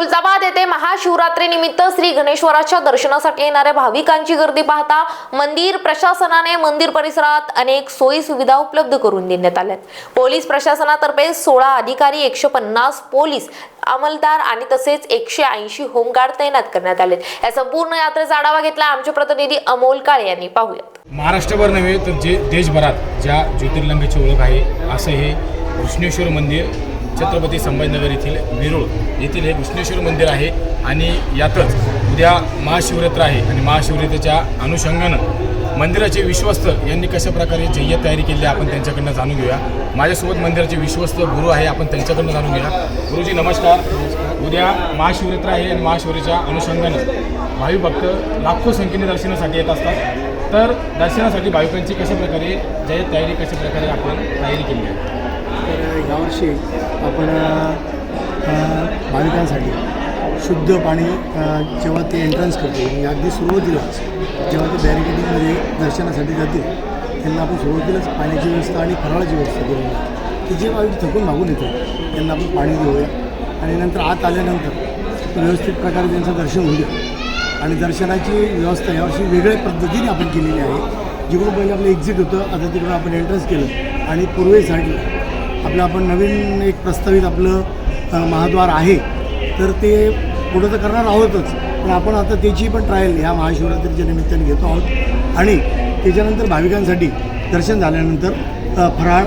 खुलताबाद येथे महाशिवरात्रीनिमित्त श्री गणेश्वराच्या दर्शनासाठी येणाऱ्या भाविकांची गर्दी पाहता मंदिर प्रशासनाने मंदिर परिसरात अनेक सोयी सुविधा उपलब्ध करून देण्यात आल्या पोलीस प्रशासनातर्फे सोळा अधिकारी एकशे पन्नास पोलीस अंमलदार आणि तसेच एकशे ऐंशी होमगार्ड तैनात करण्यात आले या संपूर्ण यात्रेचा आढावा घेतला आमचे प्रतिनिधी अमोल काळे यांनी पाहूयात. महाराष्ट्रभर नव्हे तर जे देशभरात ज्या ज्योतिर्लिंगाची ओळख आहे असं हे घृष्णेश्वर मंदिर छत्रपती संभाजीनगर येथील वेरूळ येथील हे कृष्णेश्वर मंदिर आहे आणि यातच उद्या महाशिवरात्र आहे आणि महाशिवरात्रीच्या अनुषंगानं मंदिराचे विश्वस्त यांनी कशा प्रकारे जय्य तयारी केली आहे आपण त्यांच्याकडनं जाणून घेऊया. माझ्यासोबत मंदिराचे विश्वस्त गुरु आहे आपण त्यांच्याकडनं जाणून घेऊया. गुरुजी नमस्कार. उद्या महाशिवरात्र आहे आणि महाशिवरात्रीच्या अनुषंगानं भावी भक्त लाखो संख्येने दर्शनासाठी येत असतात. तर दर्शनासाठी भाविकांची कशा प्रकारे जय तयारी कशा प्रकारे आपण तयारी केली आहे? तर यावर्षी आपण भाविकांसाठी शुद्ध पाणी जेव्हा ते एंट्रन्स करते म्हणजे अगदी सुरुवातीलाच जेव्हा ते बॅरिकेडिंगमध्ये दर्शनासाठी जाते त्यांना आपण सुरुवातीलाच पाण्याची व्यवस्था आणि फराळाची व्यवस्था करूया की जे भाविक थकून मागून येतात त्यांना आपण पाणी देऊया. आणि नंतर आत आल्यानंतर व्यवस्थित प्रकारे त्यांचं दर्शन होऊ द्या. आणि दर्शनाची व्यवस्था यावर्षी वेगळ्या पद्धतीने आपण केलेली आहे. जिकडून पहिले आपलं एक्झिट होतं आता तिकडं आपण एंट्रन्स केलं. आणि पूर्वेसाठी आपलं आपण नवीन एक प्रस्तावित आपलं महाद्वार आहे तर ते पुढं तर करणार आहोतच. पण आपण आता त्याची पण ट्रायल ह्या महाशिवरात्रीच्या निमित्ताने घेतो आहोत. आणि त्याच्यानंतर भाविकांसाठी दर्शन झाल्यानंतर फराळ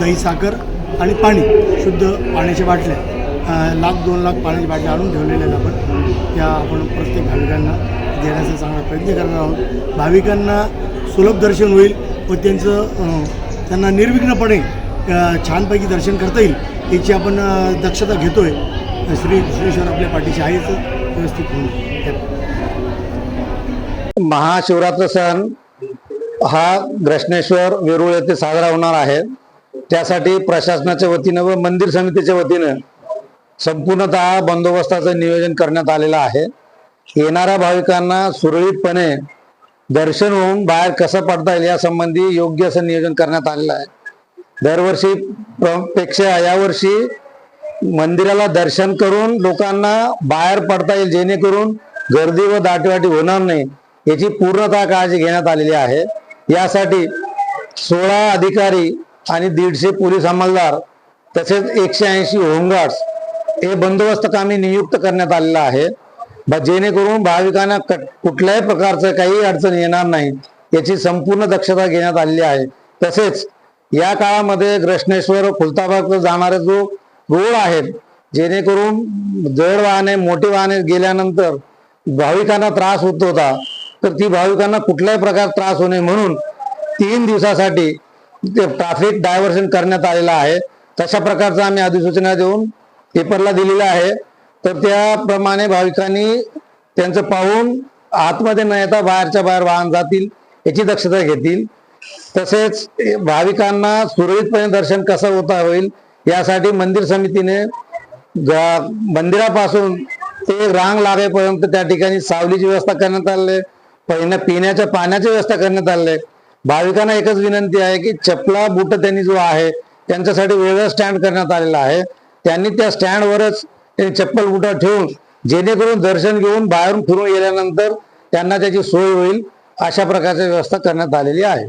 दही साखर आणि पाणी शुद्ध पाण्याच्या बाटल्या लाख दोन लाख पाण्याच्या बाटल्या आणून ठेवलेल्या आपण त्या आपण प्रत्येक भाविकांना देण्याचा चांगला प्रयत्न करणार आहोत. भाविकांना सुलभ दर्शन होईल व त्यांचं त्यांना निर्विघ्नपणे छानपैकी दर्शन करता येईल याची आपण दक्षता घेतोय. श्री श्रीश्वर आपल्या पाठीशी आहेच व्यवस्थित महाशिवरात्र सण हा ग्रश्नेश्वर वेरूळ येथे साजरा होणार आहे. त्यासाठी प्रशासनाच्या वतीनं व मंदिर समितीच्या वतीनं संपूर्णतः बंदोबस्ताचं नियोजन करण्यात आलेलं आहे. येणाऱ्या भाविकांना सुरळीतपणे दर्शन होऊन बाहेर कसं पडता येईल यासंबंधी योग्य असं नियोजन करण्यात आलेलं आहे. दरवर्षी पेक्षा यावर्षी मंदिराला दर्शन करून लोकांना बाहेर पडता येईल जेणेकरून गर्दी व दाटीवाटी होणार नाही याची पूर्णतः काळजी घेण्यात आलेली आहे. यासाठी सोळा अधिकारी आणि दीडशे पोलीस अंमलदार तसेच एकशे ऐंशी होमगार्ड्स हे बंदोबस्त कामी नियुक्त करण्यात आलेलं आहे. ब- जेणेकरून भाविकांना कुठल्याही प्रकारचं काही अडचण येणार नाही याची संपूर्ण दक्षता घेण्यात आलेली आहे. तसेच या काळामध्ये ग्रश्नेश्वर खुलताबाद जाणारे जो रोड आहेत जेणेकरून जड वाहने मोठी वाहने गेल्यानंतर भाविकांना त्रास होत होता तर ती भाविकांना कुठल्याही प्रकार त्रास होणे म्हणून तीन दिवसासाठी ते ट्रॅफिक डायव्हर्शन करण्यात आलेलं आहे. तशा प्रकारचं आम्ही अधिसूचना देऊन पेपरला दिलेलं आहे. तर त्याप्रमाणे भाविकांनी त्यांचं पाहून आतमध्ये न येता बाहेरच्या बाहेर वाहन जातील याची दक्षता घेतील. तसेच भाविकांना सुरळीतपणे दर्शन कसं होता होईल यासाठी मंदिर समितीने मंदिरापासून ते रांग लागेपर्यंत त्या ठिकाणी सावलीची व्यवस्था करण्यात आली पहिल्या पिण्याच्या पाण्याची व्यवस्था करण्यात आली भाविकांना एकच विनंती आहे की चपला बुट त्यांनी जो आहे त्यांच्यासाठी वेगळं स्टँड करण्यात आलेला आहे. त्यांनी त्या स्टँडवरच ते चप्पल बुट ठेवून जेणेकरून दर्शन घेऊन बाहेरून फिरून गेल्यानंतर त्यांना त्याची सोय होईल अशा प्रकारची व्यवस्था करण्यात आलेली आहे.